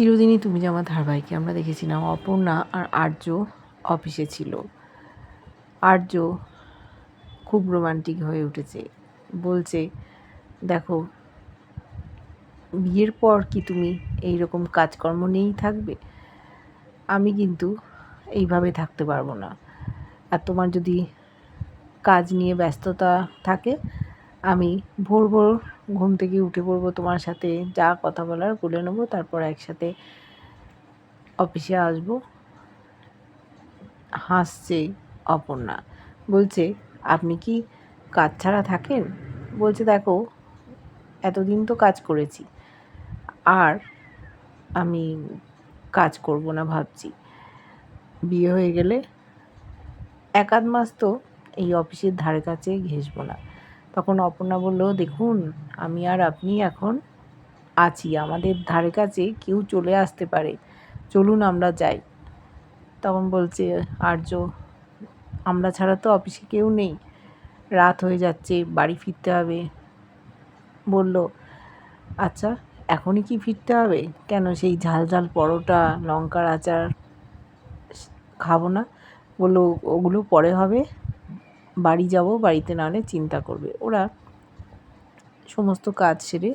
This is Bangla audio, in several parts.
চিরদিনই তুমি যে আমার ধারাবাহিকে আমরা দেখেছিলাম অপর্ণা আর আর্য অফিসে ছিল। আর্য খুব রোমান্টিক হয়ে উঠেছে। বলছে, দেখো, বিয়ের পর কি তুমি এই রকম কাজকর্ম নিয়েই থাকবে? আমি কিন্তু এইভাবে থাকতে পারব না। আর তোমার যদি কাজ নিয়ে ব্যস্ততা থাকে, আমি ভোর ভোর ঘুম থেকে উঠে পড়ব তোমার সাথে, যা কথা বলার বলে নেব, তারপর একসাথে অফিসে আসব। হাসছে অপর্ণা, বলছে, আপনি কি কাজ ছাড়া থাকেন? বলছে, দেখো, এতদিন তো কাজ করেছি, আর আমি কাজ করব না ভাবছি। বিয়ে হয়ে গেলে এক আধ মাস তো এই অফিসের ধারে কাছে ঘেসবো না। তখন অপর্ণা বলল, দেখুন, আমি আর আপনি এখন আছি। আমাদের ধারে কাছে কেউ চলে আসতে পারে। চলুন, আমরা যাই। তখন বলছে, আর্য, আমরা ছাড়া তো অফিসে কেউ নেই। রাত হয়ে যাচ্ছে, বাড়ি ফিরতে হবে। বলল আচ্ছা এখনই কি ফিরতে হবে? কেন সেই ঝাল ঝাল পরোটা, লঙ্কার আচার খাব না? বলল, ওগুলো পরে হবে। বাড়ি যাব, বাড়িতে না হলে চিন্তা করবে। ওরা সমস্ত কাজ সেরে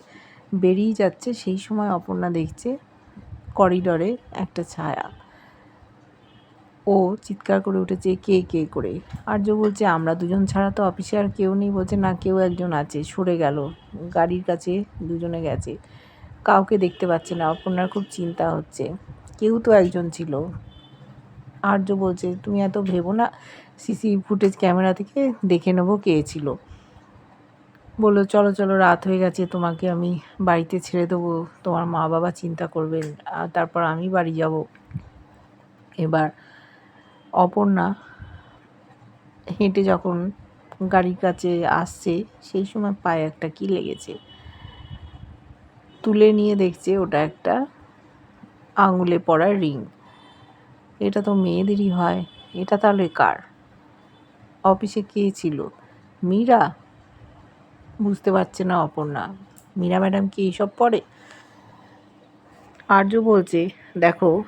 বেরিয়ে যাচ্ছে। সেই সময় অপর্ণা দেখছে করিডরে একটা ছায়া। ও চিৎকার করে উঠেছে, কে কে করে? আর্য বলছে, আমরা দুজন ছাড়া তো অফিসে আর কেউ নেই। বলছে, না, কেউ একজন আছে, সরে গেল। গাড়ির কাছে দুজনে গেছে। কাউকে দেখতে পাচ্ছে না। অপর্ণার খুব চিন্তা হচ্ছে। কেউ তো একজন ছিল। আর্য বলছে, তুমি এত ভেবো না। সিসি ফুটেজ ক্যামেরা থেকে দেখে নেব কে ছিল। বলল, চলো চলো, রাত হয়ে গেছে, তোমাকে আমি বাড়িতে ছেড়ে দেবো। তোমার মা বাবা চিন্তা করবেন, আর তারপর আমি বাড়ি যাব। এবার অপর্ণা হেঁটে যখন গাড়ির কাছে আসছে, সেই সময় পায়ে একটা কি লেগেছে? তুলে নিয়ে দেখছে, ওটা একটা আঙুলে পড়া রিং। এটা তো মেয়েদেরই হয়, এটা তাহলে কার? অফিসে কে ছিল? মীরা? বুঝতে পারছে না অপর্ণা। মীরা ম্যাডাম কি এইসব পড়ে আর্য বলছে, দেখো,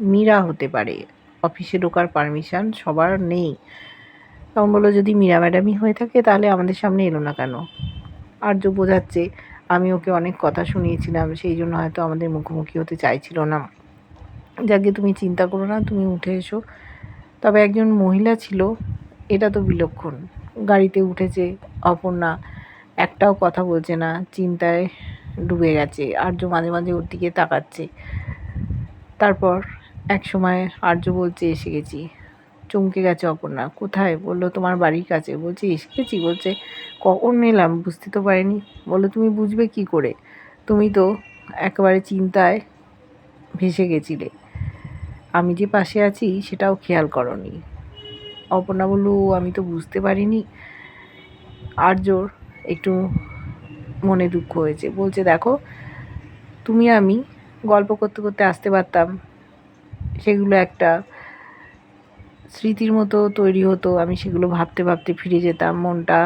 মীরা হতে পারে। অফিসে ঢোকার পারমিশন সবার নেই। তখন বলল, যদি মীরা ম্যাডামই হয়ে থাকে, তাহলে আমাদের সামনে এলো না কেন? আর্য বোঝাচ্ছে, আমি ওকে অনেক কথা শুনিয়েছিলাম, সেই জন্য হয়তো আমাদের মুখোমুখি হতে চাইছিল না। যাকে তুমি চিন্তা করো না, তুমি উঠে এসো। তবে একজন মহিলা ছিল এটা তো বিলক্ষণ। গাড়িতে উঠেছে অপর্ণা, একটাও কথা বলছে না, চিন্তায় ডুবে গেছে, আর্য মাঝে মাঝে ওর দিকে তাকাচ্ছে। তারপর এক সময় আর্য বলছে, এসে গেছি। চমকে গেছে অপর্ণা, কোথায়? বলল, তোমার বাড়ির কাছে। বলছে, এসে গেছি? বলছে, কখন এলাম? বুঝতে তো পারিনি। বলল, তুমি বুঝবে কি করে? তুমি তো একেবারে চিন্তায় ভেসে গেছিলে। আমি যে পাশে আছি, সেটাও খেয়াল করনি। অপর্ণা বলল আমি তো বুঝতে পারিনি। আর্যর একটু মনে দুঃখ হয়েছে। বলছে, দেখো, তুমি আমি গল্প করতে করতে আসতে পারতাম। সেগুলো একটা স্মৃতির মতো তৈরি হতো। আমি সেগুলো ভাবতে ভাবতে ফিরে যেতাম। মনটা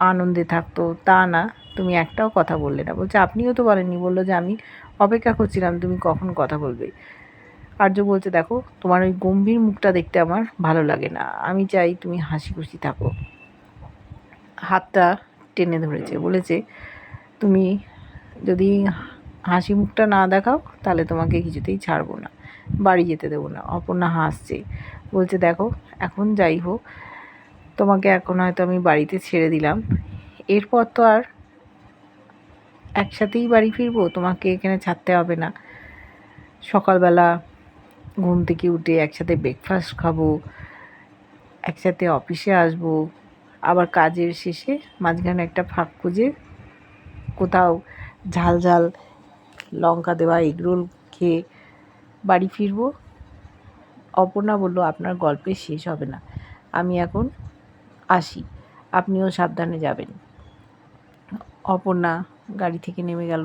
আনন্দে থাকতো। তা না, তুমি একটাও কথা বললে না। বলছে, আপনিও তো বলেননি। বলল যে, আমি অপেক্ষা করছিলাম, তুমি কখন কথা বলবে? আর্য বলছে, দেখো, তোমার ওই গম্ভীর মুখটা দেখতে আমার ভালো লাগে না। আমি চাই তুমি হাসি খুশি থাকো। হাতটা টেনে ধরেছে, বলেছে, তুমি যদি হাসি মুখটা না দেখাও, তাহলে তোমাকে কিছুতেই ছাড়বো না, বাড়ি যেতে দেবো না। অপর্ণা হাসছে, বলছে, দেখো, এখন যাই হোক, তোমাকে এখন হয়তো আমি বাড়িতে ছেড়ে দিলাম। এরপর তো আর একসাথেই বাড়ি ফিরবো, তোমাকে এখানে ছাড়তে হবে না। সকালবেলা ঘুম থেকে উঠে একসাথে ব্রেকফাস্ট খাব, একসাথে অফিসে আসব, আবার কাজের শেষে মাঝখানে একটা ফাঁক খুঁজে কোথাও ঝাল ঝাল লঙ্কা দেওয়া এগরোল খেয়ে বাড়ি ফিরবো। অপর্ণা বলল, আপনার গল্পের শেষ হবে না। আমি এখন আসি। আপনিও সাবধানে যাবেন। অপর্ণা গাড়ি থেকে নেমে গেল,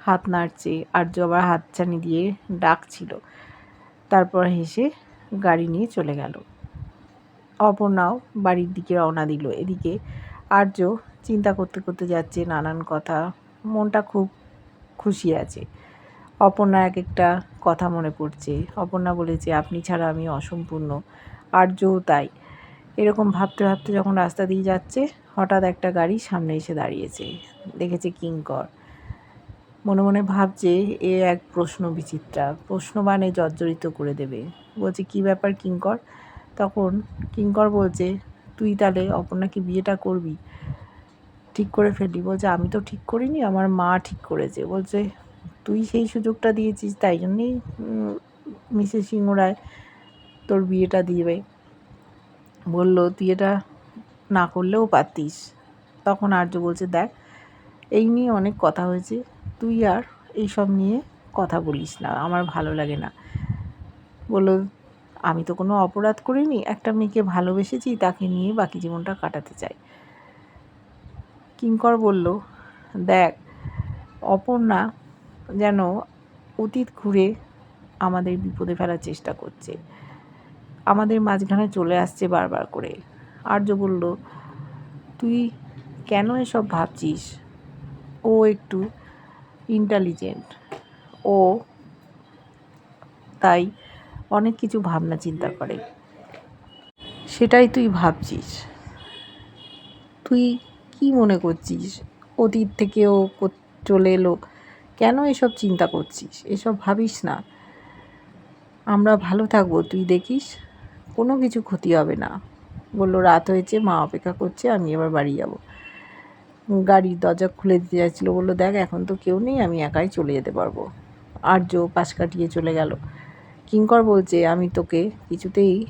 হাত নাড়ছে আর্য আবার হাতছানি দিয়ে ডাকছিল তারপর হেসে গাড়ি নিয়ে চলে গেল। অপর্ণাও বাড়ির দিকে রওনা দিল। এদিকে আর্য চিন্তা করতে করতে যাচ্ছে নানান কথা। মনটা খুব খুশি আছে। অপর্ণা এক একটা কথা মনে পড়ছে। অপর্ণা বলেছে, আপনি ছাড়া আমি অসম্পূর্ণ। আর্যও তাই। এরকম ভাবতে ভাবতে যখন রাস্তা দিয়ে যাচ্ছে, হঠাৎ একটা গাড়ি সামনে এসে দাঁড়িয়েছে। দেখেছে কিঙ্কর। মনে মনে ভাবছে, এ এক প্রশ্ন বিচিত্রা। প্রশ্নবাণে জর্জরিত করে দেবে। বলছে, কি ব্যাপার কিঙ্কর? তখন কিঙ্কর বলছে, তুই তাহলে অপর্ণাকে বিয়েটা করবি, ঠিক করে ফেলি বলছে, আমি তো ঠিক করিনি, আমার মা ঠিক করেছে। বলছে, তুই সেই সুযোগটা দিয়েছিস, তাই জন্যেই মিসেস সিংহ রায় তোর বিয়েটা দিবে। বলল, তুই এটা না করলেও পারতিস। তখন আর্য বলছে, দেখ, এই নিয়ে অনেক কথা হয়েছে। তুই আর এইসব নিয়ে কথা বলিস না, আমার ভালো লাগে না। বলল, আমি তো কোনো অপরাধ করিনি, একটা মেয়েকে ভালোবেসেছি, তাকে নিয়ে বাকি জীবনটা কাটাতে চাই। কিঙ্কর বলল, দেখ, অপর্ণা যেন অতীত ঘুরে আমাদের বিপদে ফেলার চেষ্টা করছে। আমাদের মাঝখানে চলে আসছে বারবার করে। আর্য বলল, তুই কেন এসব ভাবছিস? ও একটু ইন্টেলিজেন্ট। ও তাই অনেক কিছু ভাবনা চিন্তা করে। সেটাই তুই ভাবছিস? তুই কি মনে করছিস? অতীত থেকে ও চলে এলো। কেন এসব চিন্তা করছিস? এসব ভাবিস না। আমরা ভালো থাকব, তুই দেখিস? কোনো কিছু ক্ষতি হবে না। বলল, রাত হয়েছে, মা অপেক্ষা করছে, আমি এবার বাড়ি যাব। গাড়ির দরজা খুলে দিতে যাচ্ছিল, বলল, দেখ, এখন তো কেউ নেই, আমি একাই চলে যেতে পারব। আর্য পাশ কাটিয়ে চলে গেল। কিঙ্কর বলছে, আমি তোকে কিছুতেই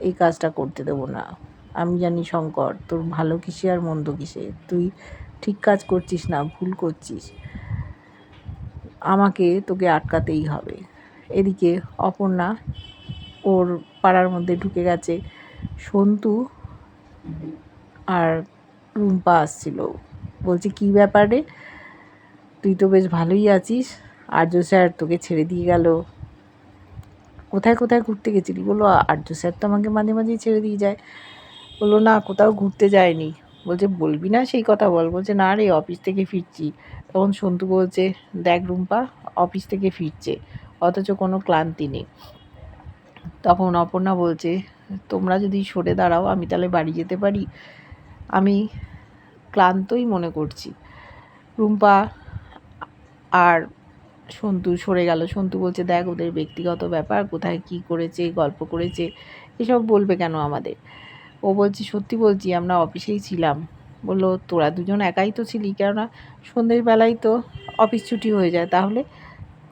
এই কাজটা করতে দেবো না। আমি জানি শঙ্কর, তোর ভালো কিসে আর মন্দ কিসে। তুই ঠিক কাজ করছিস না, ভুল করছিস। আমাকে তোকে আটকাতেই হবে। এদিকে অপর্ণা ওর পাড়ার মধ্যে ঢুকে গেছে, সন্তু আর রুম্পা আসছিল বলছে, কী ব্যাপারে তুই তো বেশ ভালোই আছিস। আর্য স্যার তোকে ছেড়ে দিয়ে গেল। কোথায় কোথায় ঘুরতে গেছিলি? বলল, আর্য স্যার তো আমাকে মাঝে মাঝেই ছেড়ে দিয়ে যায়। বলল, না, কোথাও ঘুরতে যায়নি। বলছে, বলবি না সেই কথা বল। বলছে, না রে, অফিস থেকে ফিরছি। তখন সন্তু বলছে, দেখ রুম্পা, অফিস থেকে ফিরছে, অথচ কোনো ক্লান্তি নেই। তখন অপর্ণা বলছে, তোমরা যদি সরে দাঁড়াও, আমি তাহলে বাড়ি যেতে পারি? আমি ক্লান্তই মনে করছি। রুম্পা আর সন্তু সরে গেল। সন্তু বলছে, দেখ, ওদের ব্যক্তিগত ব্যাপার, কোথায় কি করেছে, গল্প করেছে, এসব বলবে কেন আমাদের? ও বলছে, সত্যি বলছি, আমরা অফিসেই ছিলাম। বলল, তোরা দুজন একাই তো ছিলি, কেননা সন্ধ্যের বেলায় তো অফিস ছুটি হয়ে যায়। তাহলে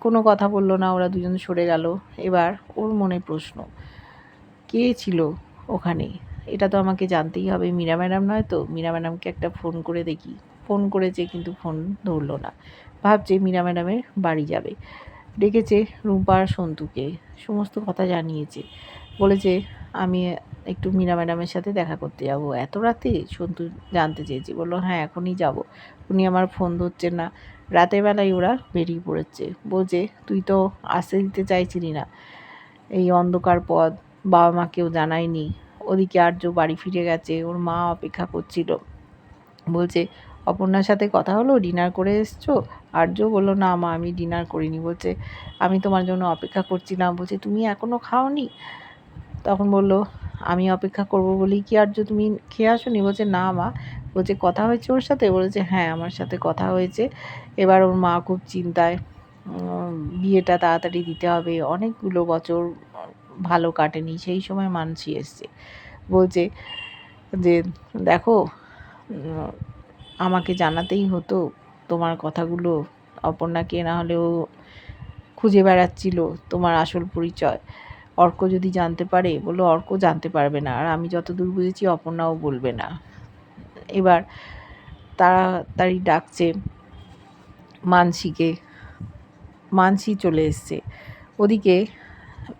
কোনো কথা বলল না, ওরা দুজন সরে গেল। এবার ওর মনে প্রশ্ন, কে ছিল ওখানে? এটা তো আমাকে জানতেই হবে। মীরা ম্যাডাম নয় তো? মীরা ম্যাডামকে একটা ফোন করে দেখি। ফোন করেছে কিন্তু ফোন ধরলো না। ভাবছে মীরা ম্যাডামের বাড়ি যাবে। ডেকেছে রুম্পার সন্তুকে। সমস্ত কথা জানিয়েছে। বলেছে, আমি একটু মীরা ম্যাডামের সাথে দেখা করতে যাব। এত রাতে? সন্তু জানতে চেয়েছি। বলল হ্যাঁ এখনই যাব। উনি আমার ফোন ধরছেন না। রাতের বেলায় ওরা বেরিয়ে পড়েছে। বলছে, তুই তো আসতে দিতে চাইছিলি না। এই অন্ধকার পথ বাবা মাকেও জানায়নি ওদিকে আর্য বাড়ি ফিরে গেছে, ওর মা অপেক্ষা করছিল। বলছে, অপর্ণার সাথে কথা হলো? ডিনার করে এসছো? আর্য বলল, না মা, আমি ডিনার করিনি। বলছে, আমি তোমার জন্য অপেক্ষা করছিলাম বলছে, তুমি এখনও খাওনি? তখন বলল, আমি অপেক্ষা করব বলেই কি আর্য তুমি খেয়ে আসো নি বলছে, না মা। বলছে, কথা হয়েছে ওর সাথে? বলেছে হ্যাঁ আমার সাথে কথা হয়েছে। এবার ওর মা খুব চিন্তায় বিয়েটা তাড়াতাড়ি দিতে হবে। অনেকগুলো বছর ভালো কাটেনি, সেই সময় মানসি এসছে। বলছে যে, দেখো আমাকে জানাতেই হতো তোমার কথাগুলো, অপর্ণাকে না হলেও খুঁজে বেড়াচ্ছিল তোমার আসল পরিচয়। অর্ক যদি জানতে পারে, বলল, অর্ক জানতে পারবে না, আর আমি যতদূর বুঝেছি, অপর্ণাও বলবে না। এবার তাড়াতাড়ি ডাকছে মানসিকে, মানসি চলে এসছে। ওদিকে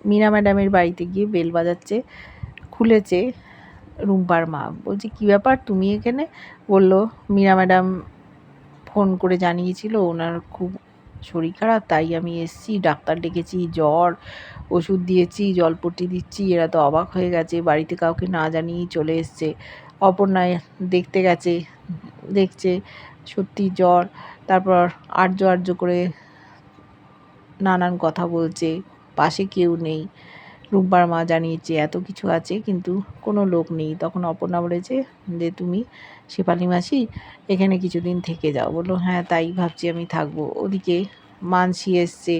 মীনা ম্যাডামের বাড়িতে গিয়ে বেল বাজাচ্ছে, খুলেছে রুম্পার মা। বলছে, কী ব্যাপার? তুমি এখানে? বলল মীরা ম্যাডাম ফোন করে জানিয়েছিল, ওনার খুব শরীর খারাপ, তাই আমি এসছি, ডাক্তার ডেকেছি, জ্বর, ওষুধ দিয়েছি, জলপট্টি দিচ্ছি, এরা তো অবাক হয়ে গেছে, বাড়িতে কাউকে না জানিয়েই চলে এসছে। অপর্ণায় দেখতে গেছে, দেখছে, সত্যি জ্বর, তারপর আর্য আর্য করে নানান কথা বলছে। পাশে কেউ নেই। রুম্পার মা জানিয়েছে এত কিছু আছে, কিন্তু কোনো লোক নেই। তখন অপর্ণা বলেছে যে তুমি শেফালি মাসি, এখানে কিছুদিন থেকে যাও। বলল হ্যাঁ তাই ভাবছি আমি থাকব। ওদিকে মানসি এসছে,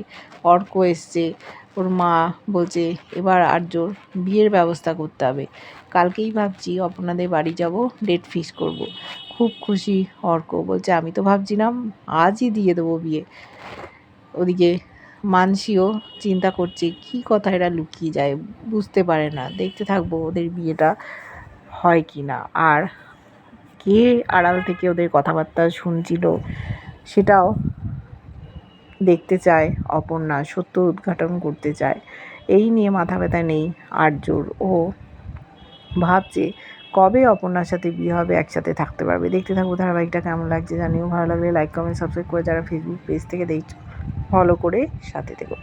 অর্ক এসছে। ওর মা বলছে, এবার আর্যর বিয়ের ব্যবস্থা করতে হবে। কালকেই ভাবছি অপর্ণাদের বাড়ি যাব, ডেট ফিক্স করব। খুব খুশি অর্ক। বলছে, আমি তো ভাবছিলাম আজই দিয়ে দেবো বিয়ে। ওদিকে মানসিও চিন্তা করছে, কি কথা এরা লুকিয়ে যায় বুঝতে পারে না। দেখতে থাকব ওদের বিয়েটা হয় কি না। আর কে আড়াল থেকে ওদের কথাবার্তা শুনছিল সেটাও দেখতে চায় অপর্ণা, সত্য উদ্ঘাটন করতে চায়। এই নিয়ে মাথা ব্যথা নেই আর্যর ও ভাবছে কবে অপর্ণার সাথে বিয়ে হবে, একসাথে থাকতে পারবে। দেখতে থাকব ধারাবাহিকটা কেমন লাগছে জানিও। ভালো লাগলে লাইক কমেন্ট সাবস্ক্রাইব করে যারা ফেসবুক পেজ থেকে দেখছ ফলো করে সাথে থেকো।